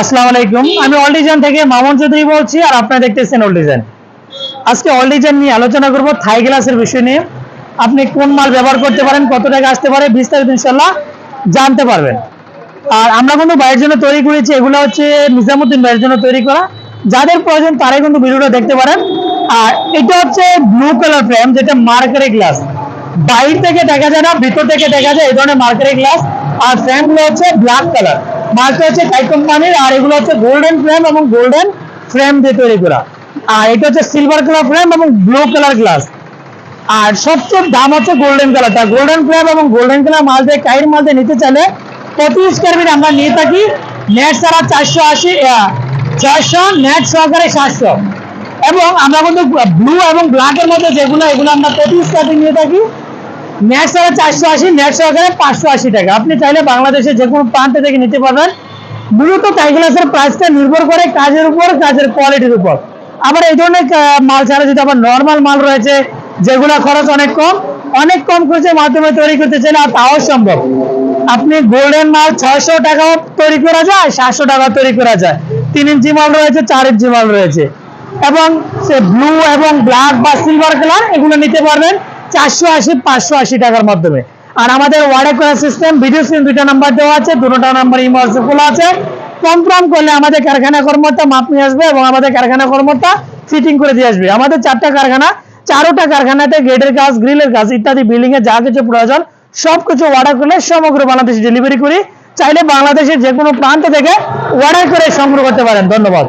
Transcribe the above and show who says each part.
Speaker 1: আসসালামু আলাইকুম। আমি অল ডিজাইন থেকে মামুন চৌধুরী বলছি আর আপনারা দেখতেছেন অল ডিজাইন আজকে অল ডিজাইন নিয়ে আলোচনা করব থাই গ্লাসের বিষয় নিয়ে। আপনি কোন মাল ব্যবহার করতে পারেন কত টাকা আসতে পারে বিস্তারিত ইনশাল্লাহ জানতে পারবেন। আর আমরা কিন্তু বাইরের জন্য তৈরি করেছি এগুলো হচ্ছে নিজামুদ্দিন বাইরের জন্য তৈরি করা। যাদের প্রয়োজন তারাই কিন্তু ভিডিওটা দেখতে পারেন। আর এটা হচ্ছে ব্লু কালার ফ্রেম যেটা মার্কারি গ্লাস বাইরে থেকে দেখা যায় না ভিতর থেকে দেখা যায় এই ধরনের মার্কারি গ্লাস আর ফ্রেমগুলো হচ্ছে ব্ল্যাক কালার হচ্ছে কোম্পানির আর এগুলো হচ্ছে গোল্ডেন ফ্রেম এবং গোল্ডেন ফ্রেম দিয়ে তৈরি করা। আর এটা হচ্ছে সিলভার কালার ফ্রেম এবং ব্লু কালার গ্লাস আর সবচেয়ে দাম হচ্ছে গোল্ডেন কালারটা গোল্ডেন ফ্রেম এবং গোল্ডেন কালার মাল দিয়ে কাইর মাল দিয়ে নিতে চাইলে প্রতি স্কোয়ার আমরা নিয়ে থাকি নেট ছাড়া চারশো আশি ছয়শো নেট সহকারে সাতশো। এবং আমরা কিন্তু ব্লু এবং ব্ল্যাকের মধ্যে যেগুলো, এগুলো আমরা প্রতি স্কোয়ার নিয়ে থাকি। ছাড়া চারশো আশি সহকারে পাঁচশো আশি টাকা। আপনি চাইলে বাংলাদেশের যে কোনো প্রান্ত থেকে নিতে পারবেন। মূলত টাইগ্লাসের প্রাইসটা নির্ভর করে কাজের উপর, কাজের কোয়ালিটির উপর। আবার এই ধরনের মাল ছাড়া যদি আবার নর্মাল মাল রয়েছে, যেগুলো খরচ অনেক কম অনেক কম খরচের মাধ্যমে তৈরি করতে চাইলে তাও সম্ভব। আপনি গোল্ডেন মাল ছয়শো টাকাও তৈরি করা যায়, সাতশো টাকা তৈরি করা যায়। তিন ইঞ্চি মাল রয়েছে, চার ইঞ্চি মাল রয়েছে। এবং সে ব্লু এবং ব্ল্যাক বা সিলভার কালার এগুলো নিতে পারবেন। চারশো আশি, পাঁচশো আশি টাকার মাধ্যমে। আর আমাদের ওয়ার্ডে করার সিস্টেম ভিডিও স্ক্রিন দুইটা নাম্বার দেওয়া আছে, দুটোটা নাম্বার ইমো খোলা আছে। কনফার্ম করলে আমাদের কারখানা কর্মকর্তা মাপ নিয়ে আসবে এবং আমাদের কারখানা কর্মকর্তা ফিটিং করে দিয়ে আসবে। আমাদের চারটা কারখানা, চারোটা কারখানাতে গেটের কাজ গ্রিলের কাজ ইত্যাদি বিল্ডিং এ যা কিছু প্রয়োজন, সবকিছু অর্ডার করলে সমগ্র বাংলাদেশে ডেলিভারি করি। চাইলে বাংলাদেশের যে কোনো প্রান্ত থেকে অর্ডার করে সংগ্রহ করতে পারেন। ধন্যবাদ।